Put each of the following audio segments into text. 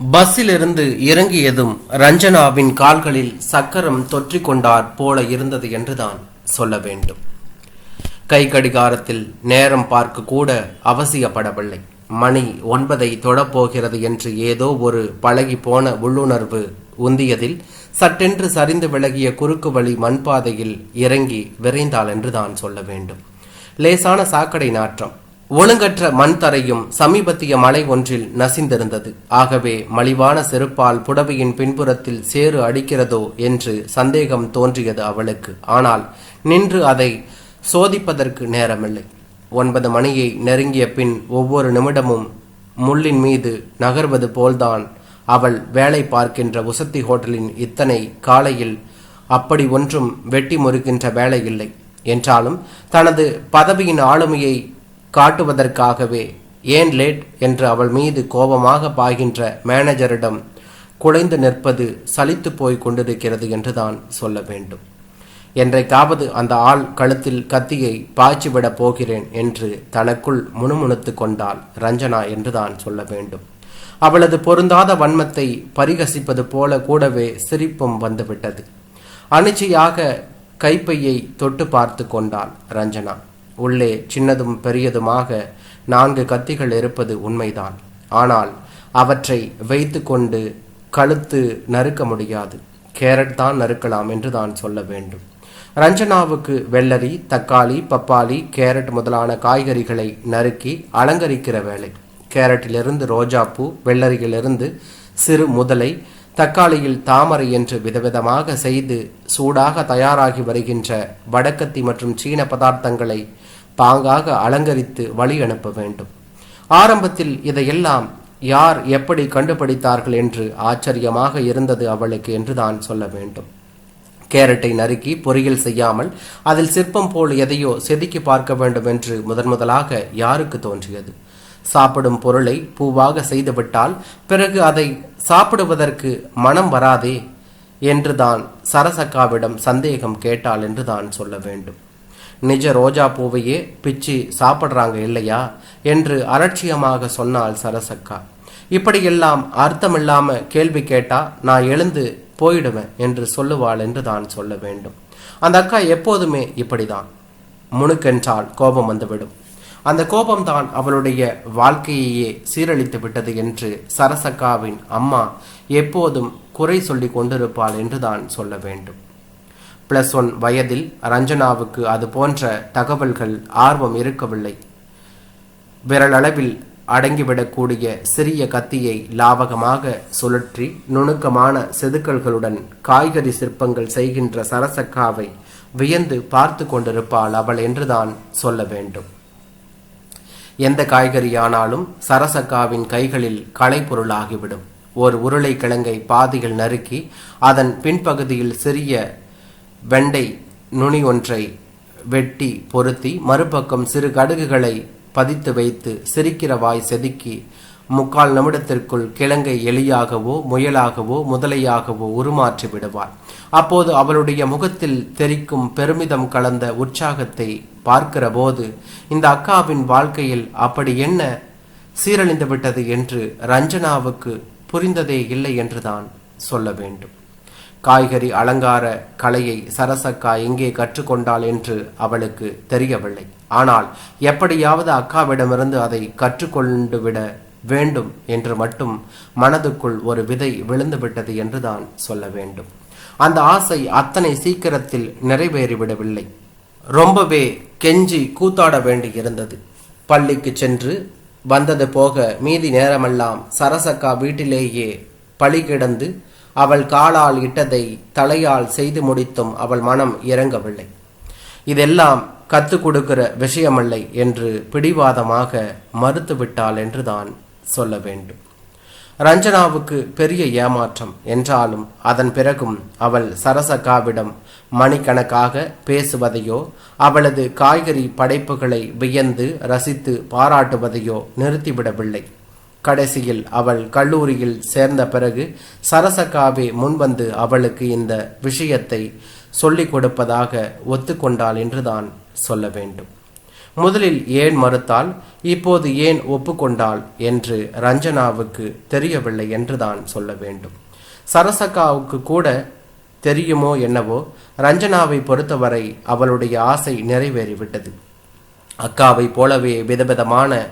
பஸ்ஸிலிருந்து இறங்கியதும் ரஞ்சனாவின் கால்களில் சக்கரம் தொற்றிக்கொண்டார் போல இருந்தது என்றுதான் சொல்ல வேண்டும். கை கடிகாரத்தில் நேரம் பார்க்க கூட அவசியப்படவில்லை. மணி ஒன்பதை தொடப்போகிறது என்று ஏதோ ஒரு பழகி போன உள்ளுணர்வு உந்தியதில் சட்டென்று சரிந்து விலகிய குறுக்கு வழி மண்பாதையில் இறங்கி விரைந்தாள் என்றுதான் சொல்ல வேண்டும். லேசான சாக்கடை நாற்றம் ஒழுங்கற்ற மண் தரையும் சமீபத்திய மலை ஒன்றில் நசிந்திருந்தது. ஆகவே மலிவான செருப்பால் புடவையின் பின்புறத்தில் சேறு அடிக்கிறதோ என்று சந்தேகம் தோன்றியது அவளுக்கு. ஆனால் நின்று அதை சோதிப்பதற்கு நேரமில்லை. ஒன்பது மணியை நெருங்கிய பின் ஒவ்வொரு நிமிடமும் முள்ளின் மீது நகர்வது போல்தான் அவள் வேலை பார்க்கின்ற உசத்தி ஹோட்டலின் இத்தனை காலையில் அப்படி ஒன்றும் வெட்டி முறுக்கின்ற வேலை இல்லை. என்றாலும் தனது பதவியின் ஆளுமையை காட்டுவதற்காகவே. ஏன் லேட்? என்று அவள் மீது கோபமாக பாய்கின்ற மேனேஜரிடம் குலைந்து நிற்பது சலித்து போய் கொண்டிருக்கிறது என்றுதான் சொல்ல வேண்டும். என்றைக்காவது அந்த ஆள் கழுத்தில் கத்தியை பாய்ச்சிவிடப் போகிறேன் என்று தனக்குள் முணுமுணுத்து கொண்டாள் ரஞ்சனா என்றுதான் சொல்ல வேண்டும். அவளது பொருந்தாத வன்மத்தை பரிகசிப்பது போல கூடவே சிரிப்பும் வந்துவிட்டது. அனிச்சையாக கைப்பையை தொட்டு பார்த்து கொண்டாள் ரஞ்சனா. உள்ளே சின்னதும் பெரியதுமாக நான்கு கத்திகள் இருப்பது உண்மைதான். ஆனால் அவற்றை வைத்துக்கொண்டு கழுத்து நறுக்க முடியாது. கேரட் தான் நறுக்கலாம் என்று தான் சொல்ல வேண்டும். ரஞ்சனாவுக்கு வெள்ளரி தக்காளி பப்பாளி கேரட் முதலான காய்கறிகளை நறுக்கி அலங்கரிக்கிற வேலை கேரட்டிலிருந்து ரோஜாப்பூ வெள்ளரியிலிருந்து சிறு முதலை தக்காளியில் தாமரை என்று விதவிதமாக செய்து சூடாக தயாராகி வருகின்ற வடக்கத்தி மற்றும் சீன பதார்த்தங்களை பாங்காக அலங்கரித்து வழி அனுப்ப வேண்டும். ஆரம்பத்தில் இதையெல்லாம் யார் எப்படி கண்டுபிடித்தார்கள் என்று ஆச்சரியமாக இருந்தது அவளுக்கு என்று தான் சொல்ல வேண்டும். கேரட்டை நறுக்கி பொரியல் செய்யாமல் அதில் சிற்பம் போல் எதையோ செதுக்கி பார்க்க வேண்டும் என்று முதன் முதலாக யாருக்கு தோன்றியது? சாப்பிடும் பொருளை பூவாக செய்துவிட்டால் பிறகு அதை சாப்பிடுவதற்கு மனம் வராதே என்றுதான் சரசக்காவிடம் சந்தேகம் கேட்டாள் என்று தான் சொல்ல வேண்டும். நிஜ ரோஜா பூவையே பிச்சு சாப்பிட்றாங்க இல்லையா? என்று அலட்சியமாக சொன்னாள் சரசக்கா. இப்படியெல்லாம் அர்த்தமில்லாம கேள்வி கேட்டா நான் எழுந்து போயிடுவேன் என்று சொல்லுவாள் என்று தான் சொல்ல வேண்டும். அந்த அக்கா எப்போதுமே இப்படிதான். முணுக்கென்றால் கோபம் வந்துவிடும். அந்த கோபம்தான் அவளுடைய வாழ்க்கையையே சீரழித்து விட்டது என்று சரசக்காவின் அம்மா எப்போதும் குறை சொல்லி கொண்டிருப்பாள் என்று தான் சொல்ல வேண்டும். பிளஸ் ஒன் வயதில் ரஞ்சனாவுக்கு அது போன்ற தகவல்கள் ஆர்வம் இருக்கவில்லை. விரலளவில் அடங்கிவிடக்கூடிய சிறிய கத்தியை லாவகமாக சுழற்றி நுணுக்கமான செதுக்கல்களுடன் காய்கறி சிற்பங்கள் செய்கின்ற சரசக்காவை வியந்து பார்த்து கொண்டிருப்பாள் அவள் என்றுதான் சொல்ல வேண்டும். எந்த காய்கறியானாலும் சரசக்காவின் கைகளில் களைப்பொருளாகிவிடும் ஒரு உருளைக்கிழங்கை பாதியில் நறுக்கி அதன் பின்பகுதியில் சிறிய வெண்டை நுனி ஒன்றை வெட்டி பொருத்தி மறுபக்கம் சிறு கடுகுகளை பதித்து வைத்து சிரிக்கிற வாய் செதுக்கி முக்கால் நிமிடத்திற்குள் கிழங்கை எலியாகவோ முயலாகவோ முதலையாகவோ உருமாற்றி விடுவார் அப்போது அவளுடைய முகத்தில் தெரிக்கும் பெருமிதம் கலந்த உற்சாகத்தை பார்க்கிற போது இந்த அக்காவின் வாழ்க்கையில் அப்படி என்ன சீரழிந்து விட்டது என்று ரஞ்சனாவுக்கு புரிந்ததே இல்லை என்றுதான் சொல்ல வேண்டும். காய்கறி அலங்கார கலையை சரசக்கா எங்கே கற்றுக்கொண்டாள் என்று அவளுக்கு தெரியவில்லை. ஆனால் எப்படியாவது அக்காவிடமிருந்து அதை கற்றுக்கொண்டு விட வேண்டும் என்று மட்டும் மனதுக்குள் ஒரு விதை விழுந்துவிட்டது என்றுதான் சொல்ல வேண்டும். அந்த ஆசை அத்தனை சீக்கிரத்தில் நிறைவேறிவிடவில்லை. ரொம்பவே கெஞ்சி கூத்தாட வேண்டியிருந்தது. பள்ளிக்கு சென்று வந்தது போக மீதி நேரமெல்லாம் சரசக்கா வீட்டிலேயே பழி கிடந்து அவள் காலால் இட்டதை தலையால் செய்து முடித்தும் அவள் மனம் இறங்கவில்லை. இதெல்லாம் கற்றுக் கொடுக்கிற விஷயமில்லை என்று பிடிவாதமாக மறுத்துவிட்டாள் என்றுதான் சொல்ல வேண்டும். ரஞ்சனாவுக்கு பெரிய ஏமாற்றம். என்றாலும் அதன் பிறகும் அவள் சரசகாவிடம் மணிக்கணக்காக பேசுவதையோ அவளது காய்கறி படைப்புகளை வியந்து ரசித்து பாராட்டுவதையோ நிறுத்திவிடவில்லை. கடைசியில் அவள் கல்லூரியில் சேர்ந்த பிறகு சரசகாவே முன்வந்து அவளுக்கு இந்த விஷயத்தை சொல்லிக் கொடுப்பதாக ஒத்துக்கொண்டாள் என்றுதான் சொல்ல வேண்டும். முதலில் ஏன் மறுத்தால் இப்போது ஏன் ஒப்புக்கொண்டாள் என்று ரஞ்சனாவுக்கு தெரியவில்லை என்றுதான் சொல்ல வேண்டும். சரசக்காவுக்கு கூட தெரியுமோ என்னவோ ரஞ்சனாவை பொறுத்தவரை அவளுடைய ஆசை நிறைவேறிவிட்டது. அக்காவை போலவே விதவிதமான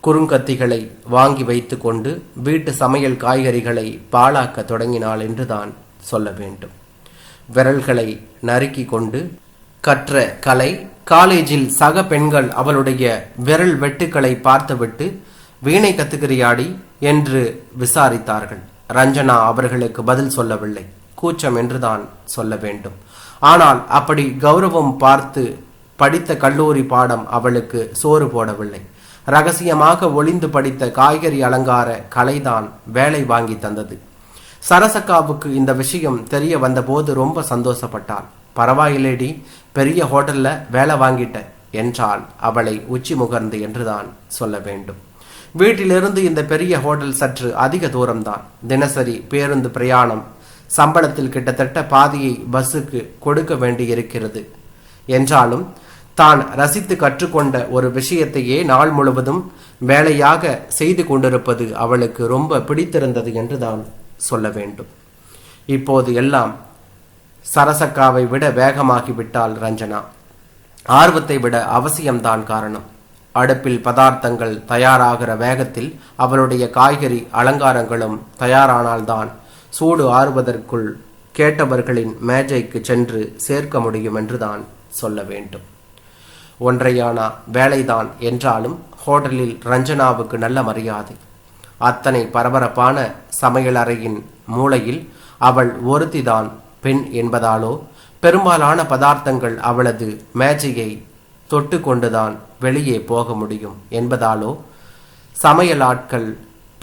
குறுங்கத்திகளை வாங்கி வைத்துக்கொண்டு வீட்டு சமையல் காய்கறிகளை பாழாக்க தொடங்கினாள் என்றுதான் சொல்ல வேண்டும். விரல்களை நறுக்கி கொண்டு கற்ற கலை காலேஜில் சக பெண்கள் அவளுடைய விரல் வெட்டுக்களை பார்த்துவிட்டு வீணை கத்துக்கிறியாடி என்று விசாரித்தார்கள். ரஞ்சனா அவர்களுக்கு பதில் சொல்லவில்லை. கூச்சம் என்றுதான் சொல்ல வேண்டும். ஆனால் அப்படி கௌரவம் பார்த்து படித்த கல்லூரி பாடம் அவளுக்கு சோறு போடவில்லை. ரகசியமாக ஒளிந்து படித்த காய்கறி அலங்கார கலைதான் வேலை வாங்கி தந்தது. சரசக்காவுக்கு இந்த விஷயம் தெரிய வந்தபோது ரொம்ப சந்தோஷப்பட்டாள். பரவாயில்லேடி பெரிய ஹோட்டல்ல வேலை வாங்கிட்ட என்றால் அவளை உச்சி முகர்ந்து என்றுதான் சொல்ல வேண்டும். வீட்டிலிருந்து இந்த பெரிய ஹோட்டல் சற்று அதிக தூரம்தான். தினசரி பேருந்து பிரயாணம் சம்பளத்தில் கிட்டத்தட்ட பாதியை பஸ்ஸுக்கு கொடுக்க வேண்டியிருக்கிறது என்றாலும் தான் ரசித்து கற்றுக்கொண்ட ஒரு விஷயத்தையே நாள் முழுவதும் வேலையாக செய்து கொண்டிருப்பது அவளுக்கு ரொம்ப பிடித்திருந்தது என்று தான் சொல்ல வேண்டும். இப்போது எல்லாம் சரசக்காவை விட வேகமாகிவிட்டாள் ரஞ்சனா. ஆர்வத்தை விட அவசியம்தான் காரணம். அடுப்பில் பதார்த்தங்கள் தயாராகிற வேகத்தில் அவளுடைய காய்கறி அலங்காரங்களும் தயாரானால்தான் சூடு ஆறுவதற்குள் கேட்டவர்களின் மேஜைக்கு சென்று சேர்க்க முடியும் என்றுதான் சொல்ல வேண்டும். ஒன்றையானா வேலைதான் என்றாலும் ஹோட்டலில் ரஞ்சனாவுக்கு நல்ல மரியாதை. அத்தனை பரபரப்பான சமையலறையின் மூளையில் அவள் ஒருத்திதான் பெண் என்பதாலோ பெரும்பாலான பதார்த்தங்கள் அவளது மேஜையை தொட்டு கொண்டுதான் வெளியே போக முடியும் என்பதாலோ சமையலாட்கள்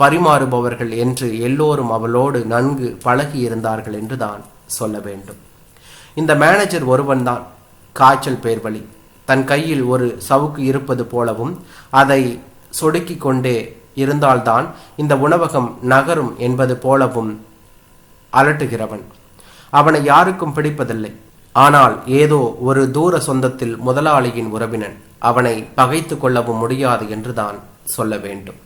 பரிமாறுபவர்கள் என்று எல்லோரும் அவளோடு நன்கு பழகி இருந்தார்கள் என்றுதான் சொல்ல வேண்டும். இந்த மேனேஜர் ஒருவன்தான். காய்ச்சல் பேர்வழி. தன் கையில் ஒரு சவுக்கு இருப்பது போலவும் அதை சொடுக்கி கொண்டே இருந்தால்தான் இந்த உணவகம் நகரும் என்பது போலவும் அலட்டுகிறவன். அவனை யாருக்கும் பிடிப்பதில்லை. ஆனால் ஏதோ ஒரு தூர சொந்தத்தில் முதலாளியின் உறவினன் அவனை பகைத்து கொள்ளவும் முடியாது என்றுதான் சொல்ல வேண்டும்.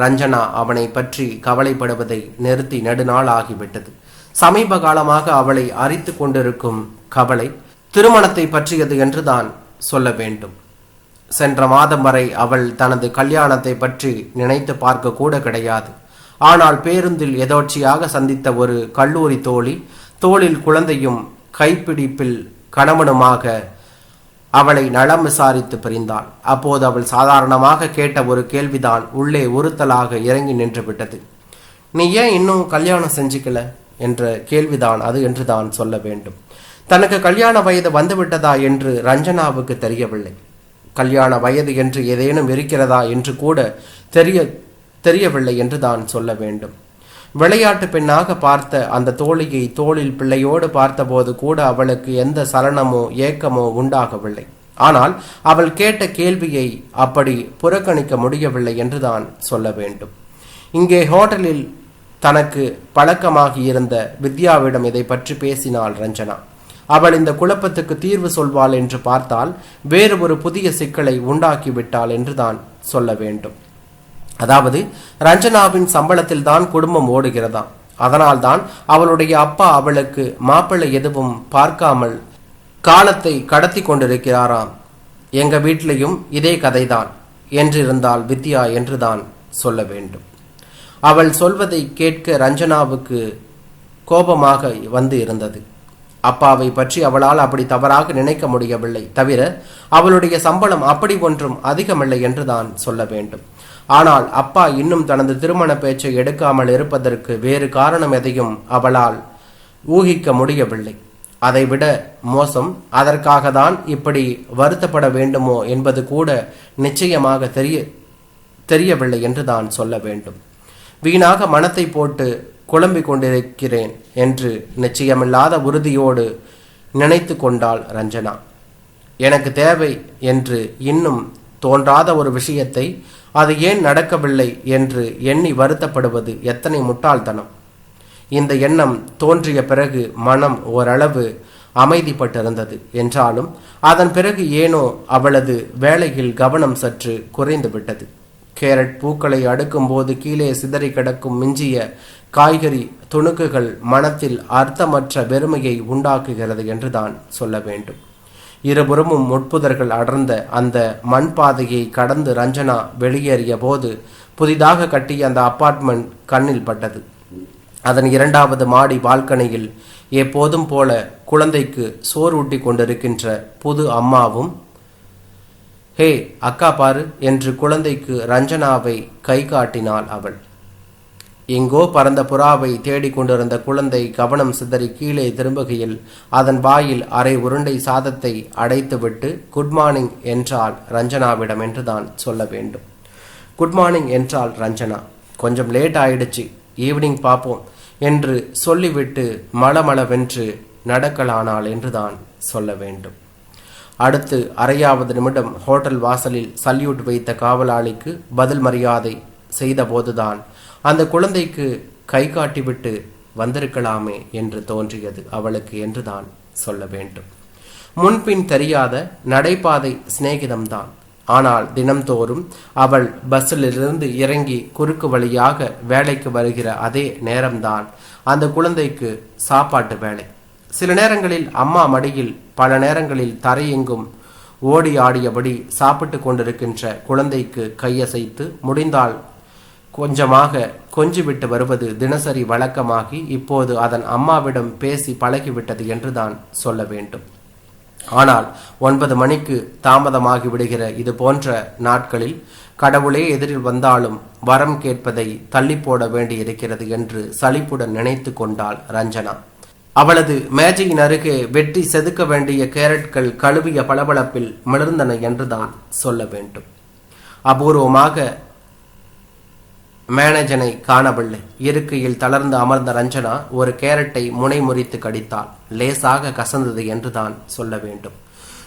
ரஞ்சனா அவனை பற்றி கவலைப்படுவதை நிறுத்தி நெடுநாள் ஆகிவிட்டது சமீப காலமாக அவளை அரித்து கொண்டிருக்கும் கவலை திருமணத்தை பற்றியது என்றுதான் சொல்ல வேண்டும். சென்ற மாதம் வரை அவள் தனது கல்யாணத்தை பற்றி நினைத்து பார்க்க கூட கிடையாது. ஆனால் பேருந்தில் எதோச்சியாக சந்தித்த ஒரு கல்லூரி தோழி தோளில் குழந்தையும் கைப்பிடிப்பில் கணவனுமாக அவளை நலம் விசாரித்து பிரிந்தாள். அப்போது அவள் சாதாரணமாக கேட்ட ஒரு கேள்விதான் உள்ளே உறுத்தலாக இறங்கி நின்று விட்டது. நீ ஏன் இன்னும் கல்யாணம் செஞ்சுக்கல? என்ற கேள்விதான் அது என்றுதான் சொல்ல வேண்டும். தனக்கு கல்யாண வயது வந்துவிட்டதா என்று ரஞ்சனாவுக்கு தெரியவில்லை. கல்யாண வயது என்று ஏதேனும் இருக்கிறதா என்று கூட தெரிய தெரியவில்லை என்று தான் சொல்ல வேண்டும். விளையாட்டு பெண்ணாக பார்த்த அந்த தோழியை தோளில் பிள்ளையோடு பார்த்தபோது கூட அவளுக்கு எந்த சலனமோ ஏக்கமோ உண்டாகவில்லை. ஆனால் அவள் கேட்ட கேள்வியை அப்படி புறக்கணிக்க முடியவில்லை என்றுதான் சொல்ல வேண்டும். இங்கே ஹோட்டலில் தனக்கு பழக்கமாகி இருந்த வித்யாவிடம் இதை பற்றி பேசினாள் ரஞ்சனா. அவள் இந்த குழப்பத்துக்கு தீர்வு சொல்வாள் என்று பார்த்தால் வேறு ஒரு புதிய சிக்கலை உண்டாக்கிவிட்டாள் என்றுதான் சொல்ல வேண்டும். அதாவது ரஞ்சனாவின் சம்பளத்தில் தான் குடும்பம் ஓடுகிறதாம் அதனால்தான் அவளுடைய அப்பா அவளுக்கு மாப்பிள்ளை எதுவும் பார்க்காமல் காலத்தை கடத்தி கொண்டிருக்கிறாராம். எங்க வீட்டிலையும் இதே கதைதான். என்றிருந்தால் வித்யா என்றுதான் சொல்ல வேண்டும். அவள் சொல்வதை கேட்க ரஞ்சனாவுக்கு கோபமாக வந்து இருந்தது. அப்பாவை பற்றி அவளால் அப்படி தவறாக நினைக்க முடியவில்லை தவிர அவளுடைய சம்பளம் அப்படி ஒன்றும் அதிகமில்லை என்றுதான் சொல்ல வேண்டும். ஆனால் அப்பா இன்னும் தனது திருமண பேச்சை எடுக்காமல் இருப்பதற்கு வேறு காரணம் எதையும் அவளால் ஊகிக்க முடியவில்லை. அதைவிட மோசம் அதற்காக தான் இப்படி வருத்தப்பட வேண்டுமோ என்பது கூட நிச்சயமாக தெரிய தெரியவில்லை என்று தான் சொல்ல வேண்டும். வீணாக மனத்தை போட்டு குழம்பிக் கொண்டிருக்கிறேன் என்று நிச்சயமில்லாத உறுதியோடு நினைத்து கொண்டாள் ரஞ்சனா. எனக்கு தேவை என்று இன்னும் தோன்றாத ஒரு விஷயத்தை அது ஏன் நடக்கவில்லை என்று எண்ணி வருத்தப்படுவது எத்தனை முட்டாள்தனம். இந்த எண்ணம் தோன்றிய பிறகு மனம் ஓரளவு அமைதிப்பட்டிருந்தது. என்றாலும் அதன் பிறகு ஏனோ அவளது வேலையில் கவனம் சற்று குறைந்து விட்டது கேரட் பூக்களை அடுக்கும்போது கீழே சிதறி கிடக்கும் மிஞ்சிய காய்கறி துணுக்குகள் மனத்தில் அர்த்தமற்ற வெறுமையை உண்டாக்குகிறது என்றுதான் சொல்ல வேண்டும். இருபுறமும் முட்புதர்கள் அடர்ந்த அந்த மண் பாதையை கடந்து ரஞ்சனா வெளியேறிய போது புதிதாக கட்டிய அந்த அப்பார்ட்மெண்ட் கண்ணில் பட்டது. அதன் இரண்டாவது மாடி பால்கனியில் எப்போதும் போல குழந்தைக்கு சோறு ஊட்டி கொண்டிருக்கின்ற புது அம்மாவும் ஹே அக்கா பாரு என்று குழந்தைக்கு ரஞ்சனாவை கை காட்டினாள் அவள். எங்கோ பறந்த புறாவை தேடிக் கொண்டிருந்த குழந்தை கவனம் சிதறி கீழே திரும்புகையில் அதன் வாயில் அரை உருண்டை சாதத்தை அடைத்துவிட்டு குட் மார்னிங் என்றால் ரஞ்சனாவிடம் என்றுதான் சொல்ல வேண்டும். குட் மார்னிங் என்றால் ரஞ்சனா. கொஞ்சம் லேட் ஆயிடுச்சு. ஈவினிங் பார்ப்போம் என்று சொல்லிவிட்டு மளமளவென்று நடக்கலானாள் என்றுதான் சொல்ல வேண்டும். அடுத்து அரையாவது நிமிடம் ஹோட்டல் வாசலில் சல்யூட் வைத்த காவலாளிக்கு பதில் மரியாதை செய்தபோதுதான் அந்த குழந்தைக்கு கை காட்டிவிட்டு வந்திருக்கலாமே என்று தோன்றியது அவளுக்கு என்றுதான் சொல்ல வேண்டும். முன்பின் தெரியாத நடைபாதை சிநேகிதம்தான். ஆனால் தினம்தோறும் அவள் பஸ்ஸிலிருந்து இறங்கி குறுக்கு வழியாக வேலைக்கு வருகிற அதே நேரம்தான் அந்த குழந்தைக்கு சாப்பாட்டு வேலை. சில நேரங்களில் அம்மா மடியில் பல நேரங்களில் தரையெங்கும் ஓடி ஆடியபடி சாப்பிட்டு கொண்டிருக்கின்ற குழந்தைக்கு கையசைத்து முடிந்தால் கொஞ்சமாக கொஞ்சிவிட்டு வருவது தினசரி வழக்கமாகி இப்போது அதன் அம்மாவிடம் பேசி பழகிவிட்டது என்றுதான் சொல்ல வேண்டும். ஆனால் ஒன்பது மணிக்கு தாமதமாகி விடுகிற இது போன்ற நாட்களில் கடவுளே எதிரில் வந்தாலும் வரம் கேட்பதை தள்ளி போட வேண்டியிருக்கிறது என்று சலிப்புடன் நினைத்து கொண்டாள் ரஞ்சனா. அவளது மேஜையின் அருகே வெட்டி செதுக்க வேண்டிய கேரட்கள் கழுவிய பளபளப்பில் மிளர்ந்தன என்றுதான் சொல்ல வேண்டும். அபூர்வமாக மேனேஜனை காணவில்லை. இருக்கையில் தளர்ந்து அமர்ந்த ரஞ்சனா ஒரு கேரட்டை முனை முறித்து கடித்தாள். லேசாக கசந்தது என்றுதான் சொல்ல வேண்டும்.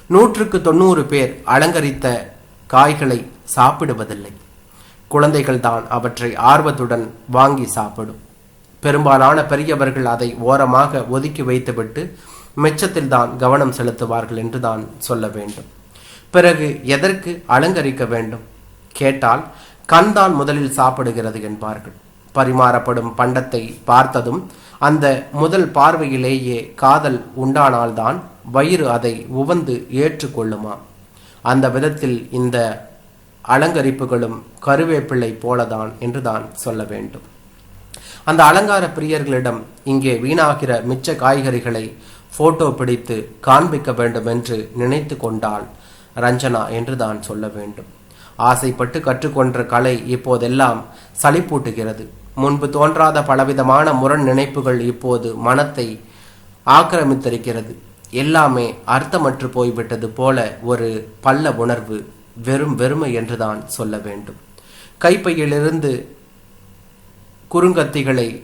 நூற்றுக்கு தொண்ணூறு பேர் அலங்கரித்த காய்களை சாப்பிடுவதில்லை. குழந்தைகள் தான் அவற்றை ஆர்வத்துடன் வாங்கி சாப்பிடும். பெரும்பாலான பெரியவர்கள் அதை ஓரமாக ஒதுக்கி வைத்துவிட்டு மிச்சத்தில் தான் கவனம் செலுத்துவார்கள் என்றுதான் சொல்ல வேண்டும். பிறகு எதற்கு அலங்கரிக்க வேண்டும்? கேட்டால் கண்தான் முதலில் சாப்பிடுகிறது என்பார்கள். பரிமாறப்படும் பண்டத்தை பார்த்ததும் அந்த முதல் பார்வையிலேயே காதல் உண்டானால்தான் வயிறு அதை உவந்து ஏற்றுக்கொள்ளுமா? அந்த விதத்தில் இந்த அலங்கரிப்புகளும் கருவேப்பிள்ளை போலதான் என்றுதான் சொல்ல வேண்டும். அந்த அலங்கார பிரியர்களிடம் இங்கே வீணாகிற மிச்ச காய்கறிகளை போட்டோ பிடித்து காண்பிக்க வேண்டும் என்று நினைத்து கொண்டாள் ரஞ்சனா என்றுதான் சொல்ல வேண்டும். ஆசைப்பட்டு கற்றுக்கொன்ற கலை இப்போதெல்லாம் சளிப்பூட்டுகிறது. முன்பு தோன்றாத பலவிதமான முரண் நினைப்புகள் இப்போது மனத்தை ஆக்கிரமித்திருக்கிறது. எல்லாமே அர்த்தமற்று போய்விட்டது போல ஒரு பள்ள உணர்வு வெறும் வெறுமை என்றுதான் சொல்ல வேண்டும். கைப்பையிலிருந்து குறுங்கத்திகளை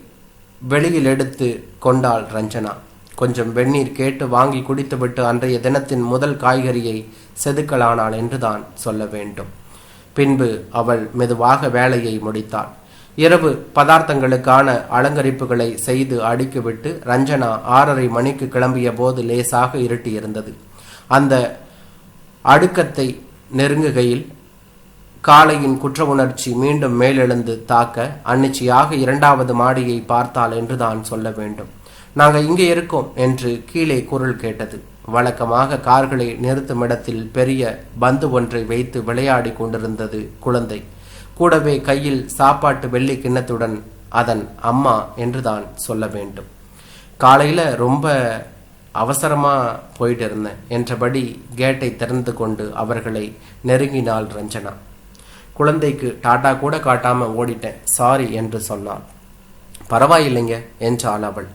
வெளியில் எடுத்து கொண்டாள் ரஞ்சனா. கொஞ்சம் வெந்நீர் கேட்டு வாங்கி குடித்துவிட்டு அன்றைய தினத்தின் முதல் காய்கறியை செதுக்கலானாள் என்றுதான் சொல்ல வேண்டும். பின்பு அவள் மெதுவாக வேலையை முடித்தாள். இரவு பதார்த்தங்களுக்கான அலங்கரிப்புகளை செய்து அடுக்கிவிட்டு ரஞ்சனா ஆறரை மணிக்கு கிளம்பிய போது லேசாக இருட்டியிருந்தது. அந்த அடுக்கத்தை நெருங்குகையில் காலையின் குற்ற உணர்ச்சி மீண்டும் மேலெழுந்து தாக்க அன்னிச்சையாக இரண்டாவது மாடியை பார்த்தாள் என்று தான் சொல்ல வேண்டும். நாங்கள் இங்கே இருக்கோம் என்று கீழே குரல் கேட்டது. வழக்கமாக கார்களை நிறுத்தும் இடத்தில் பெரிய பந்து ஒன்றை வைத்து விளையாடி கொண்டிருந்தது குழந்தை. கூடவே கையில் சாப்பாட்டு வெள்ளி கிண்ணத்துடன் அதன் அம்மா என்றுதான் சொல்ல வேண்டும். காலையில் ரொம்ப அவசரமாக போயிட்டு இருந்தேன் என்றபடி கேட்டை திறந்து கொண்டு அவர்களை நெருங்கினாள் ரஞ்சனா. குழந்தைக்கு டாட்டா கூட காட்டாமல் ஓடிட்டேன் சாரி என்று சொன்னாள். பரவாயில்லைங்க என்றாள் அவள்.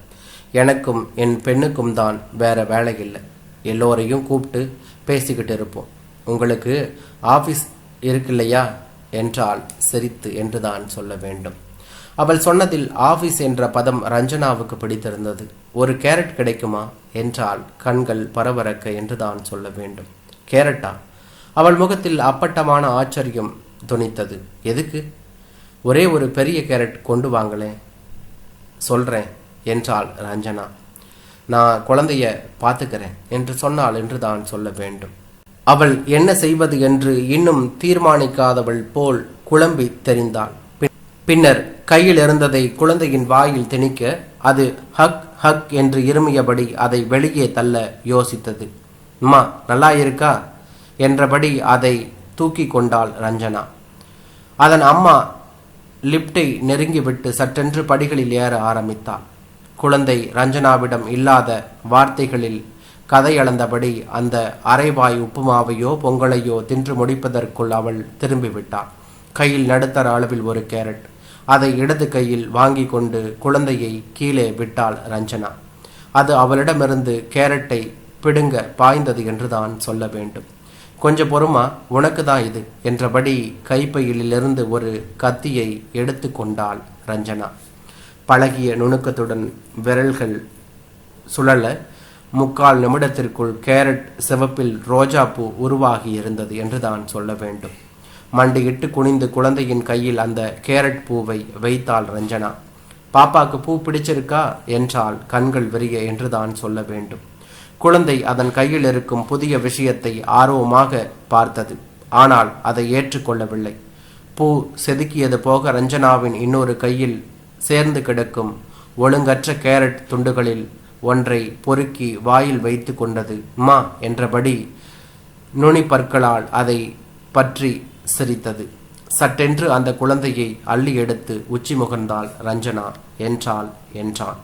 எனக்கும் என் பெண்ணுக்கும் தான் வேற வேலை இல்லை எல்லோரையும் கூப்பிட்டு பேசிக்கிட்டு இருப்போம். உங்களுக்கு ஆஃபீஸ் இருக்கில்லையா? என்றால் சிரித்து என்றுதான் சொல்ல வேண்டும். அவள் சொன்னதில் ஆஃபீஸ் என்ற பதம் ரஞ்சனாவுக்கு பிடித்திருந்தது. ஒரு கேரட் கிடைக்குமா? என்றால் கண்கள் பரபரக்க என்றுதான் சொல்ல வேண்டும். கேரட்டா? அவள் முகத்தில் அப்பட்டமான ஆச்சரியம் துணித்தது. எதுக்கு? ஒரே ஒரு பெரிய கேரட் கொண்டு வாங்களேன். சொல்றேன் என்றாள் ரஞ்சனா. நான் குழந்தைய பார்த்துக்கிறேன் என்று சொன்னாள் என்று தான் சொல்ல வேண்டும். அவள் என்ன செய்வது என்று இன்னும் தீர்மானிக்காதவள் போல் குழம்பி தெரிந்தாள். பின்னர் கையில் இருந்ததை குழந்தையின் வாயில் திணிக்க அது ஹக் ஹக் என்று இருமியபடி அதை வெளியே தள்ள யோசித்தது. அம்மா நல்லா இருக்கா? என்றபடி அதை தூக்கி கொண்டாள் ரஞ்சனா. அதன் அம்மா லிப்டை நெருங்கிவிட்டு சற்றென்று படிகளில் ஏற ஆரம்பித்தாள். குழந்தை ரஞ்சனாவிடம் இல்லாத வார்த்தைகளில் கதையளந்தபடி அந்த அரைவாய் உப்புமாவையோ பொங்கலையோ தின்று முடிப்பதற்குள் அவள் திரும்பிவிட்டாள் கையில் நடுத்தர அளவில் ஒரு கேரட். அதை இடது கையில் வாங்கி கொண்டு குழந்தையை கீழே விட்டாள் ரஞ்சனா. அது அவளிடமிருந்து கேரட்டை பிடுங்க பாய்ந்தது என்று தான் சொல்ல வேண்டும். கொஞ்சம் பொறுமா உனக்கு தான் இது என்றபடி கைப்பையிலிருந்து ஒரு கத்தியை எடுத்து கொண்டாள் ரஞ்சனா. பழகிய நுணுக்கத்துடன் விரல்கள் சுழல முக்கால் நிமிடத்திற்குள் கேரட் சிவப்பில் ரோஜாப்பூ உருவாகி இருந்தது என்று தான் சொல்ல வேண்டும். மண்டியிட்டு குனிந்து குழந்தையின் கையில் அந்த கேரட் பூவை வைத்தாள் ரஞ்சனா. பாப்பாக்கு பூ பிடிச்சிருக்கா? என்றால் கண்கள் விரிய என்று தான் சொல்ல வேண்டும். குழந்தை அதன் கையில் இருக்கும் புதிய விஷயத்தை ஆர்வமாக பார்த்தது. ஆனால் அதை ஏற்றுக்கொள்ளவில்லை. பூ செதுக்கியது போக ரஞ்சனாவின் இன்னொரு கையில் சேர்ந்து கிடக்கும் ஒழுங்கற்ற கேரட் துண்டுகளில் ஒன்றை பொறுக்கி வாயில் வைத்து கொண்டது மா என்றபடி நுனி பற்களால் அதை பற்றி சிரித்தது. சட்டென்று அந்த குழந்தையை அள்ளி எடுத்து உச்சி முகர்ந்தாள் ரஞ்சனா என்றாள் என்றான்.